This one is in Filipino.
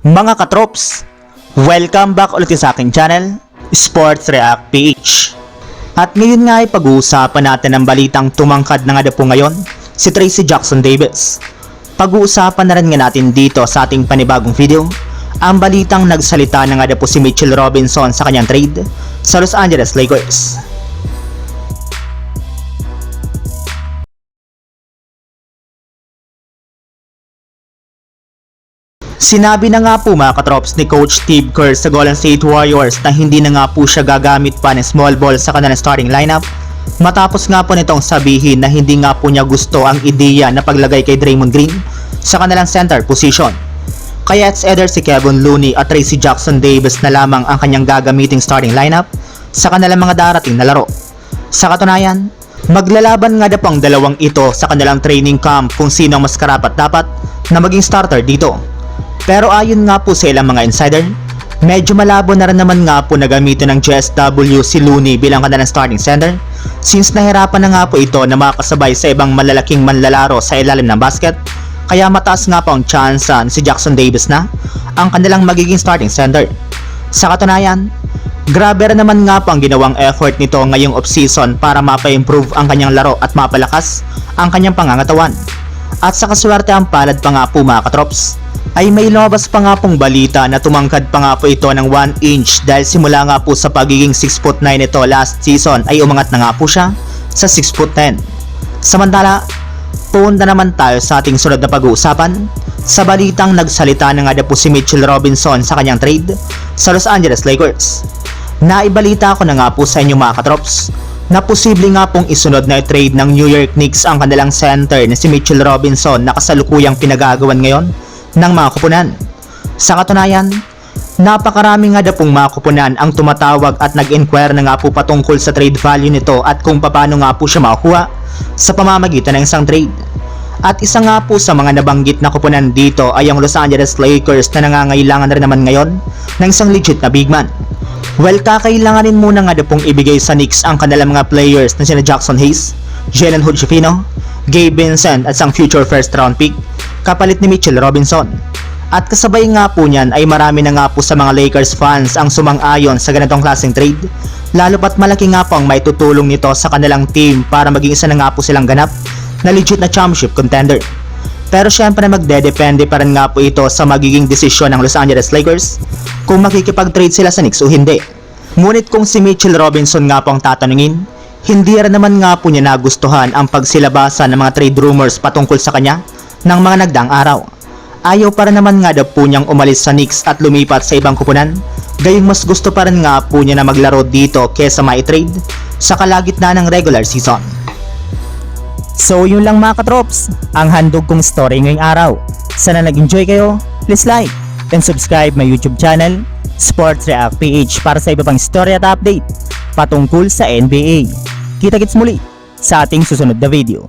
Mga katrops, welcome back ulit sa aking channel, Sports React PH. At ngayon nga ay pag-uusapan natin ang balitang tumangkad na nga na po ngayon, si Tracy Jackson Davis. Pag-uusapan na rin nga natin dito sa ating panibagong video, ang balitang nagsalita na nga na po si Mitchell Robinson sa kanyang trade sa Los Angeles Lakers. Sinabi na nga po mga katrops ni Coach Steve Kerr sa Golden State Warriors na hindi na nga po siya gagamit pa ng small ball sa kanilang starting lineup matapos nga po nitong sabihin na hindi nga po niya gusto ang ideya na paglagay kay Draymond Green sa kanilang center position. Kaya it's either si Kevin Looney at Tracy Jackson Davis na lamang ang kanyang gagamiting starting lineup sa kanilang mga darating na laro. Sa katunayan, maglalaban nga na dalawang ito sa kanilang training camp kung sino mas karapat dapat na maging starter dito. Pero ayon nga po sa ilang mga insider, medyo malabo na rin naman nga po na gamitin ng JSW si Looney bilang kanilang starting center since nahirapan na nga po ito na makasabay sa ibang malalaking manlalaro sa ilalim ng basket kaya mataas nga po ang chance si Jackson Davis na ang kanilang magiging starting center. Sa katunayan, grabe rin naman nga po ang ginawang effort nito ngayong off-season para mapa-improve ang kanyang laro at mapalakas ang kanyang pangangatawan. At sa kaswerte ang palad pa nga po mga katrops, ay may lumabas pa nga pong balita na tumangkad pa nga po ito ng 1 inch dahil simula nga po sa pagiging 6 foot 9 ito last season ay umangat na nga po siya sa 6 foot 10. Samantala, punta naman tayo sa ating sunod na pag-uusapan sa balitang nagsalita na nga po si Mitchell Robinson sa kanyang trade sa Los Angeles Lakers. Naibalita ko na nga po sa inyo mga katrops na posible nga pong isunod na trade ng New York Knicks ang kanilang center na si Mitchell Robinson na kasalukuyang pinagagawan ngayon ng mga kupunan. Sa katunayan, napakarami nga na pong mga kupunan ang tumatawag at nag-inquire na nga po patungkol sa trade value nito at kung paano nga po siya makukuha sa pamamagitan ng isang trade. At isa nga po sa mga nabanggit na kupunan dito ay ang Los Angeles Lakers na nangangailangan rin naman ngayon ng isang legit na big man. Well, kakailanganin muna nga na pong ibigay sa Knicks ang kanilang mga players na sina Jackson Hayes, Jalen Hood-Schifino, Gabe Vincent at isang future first round pick kapalit ni Mitchell Robinson. At kasabay nga po niyan ay marami na nga po sa mga Lakers fans ang sumang-ayon sa ganitong klaseng trade lalo pat malaki nga po ang may tutulong nito sa kanilang team para maging isa na nga po silang ganap na legit na championship contender. Pero syempre magdedepende pa rin nga po ito sa magiging desisyon ng Los Angeles Lakers kung makikipag-trade sila sa Knicks o hindi. Ngunit kung si Mitchell Robinson nga po ang tatanungin, hindi rin naman nga po niya nagustuhan ang pagsilabasa ng mga trade rumors patungkol sa kanya ng mga nagdaang araw. Ayaw pa rin naman nga daw po niyang umalis sa Knicks at lumipat sa ibang kupunan, gayong mas gusto pa rin nga po niya na maglaro dito kesa mai-trade sa kalagitnaan ng regular season. So yun lang mga katrops, ang handog kong story ngayong araw. Sana nag-enjoy kayo, please like and subscribe my YouTube channel, Sports React PH para sa iba pang story at update patungkol sa NBA. Kita-kits muli sa ating susunod na video.